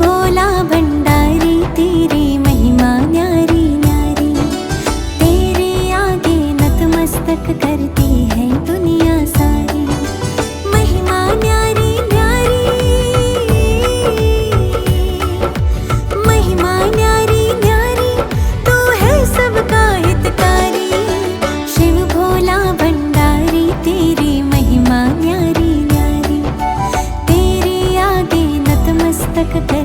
भोला भंडारी, तेरी महिमा न्यारी न्यारी। तेरे आगे नतमस्तक करती है दुनिया सारी। महिमा न्यारी न्यारी। महिमा न्यारी न्यारी, तू है सबका हितकारी। शिव भोला भंडारी, तेरी महिमा न्यारी न्यारी। तेरे आगे नतमस्तक कर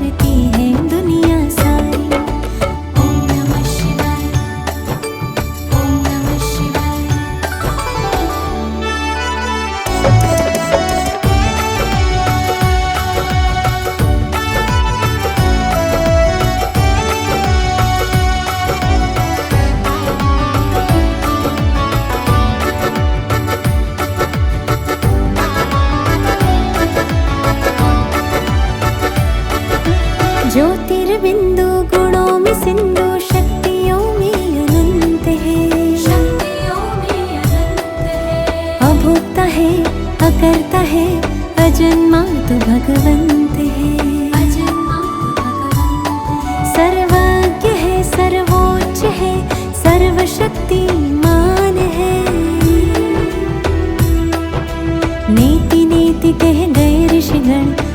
करता है। अजन्मा तो, तो भगवंत है। सर्वज्ञ है सर्वोच्च है सर्वशक्ति मान है। नीति नीति कह गए ऋषिगण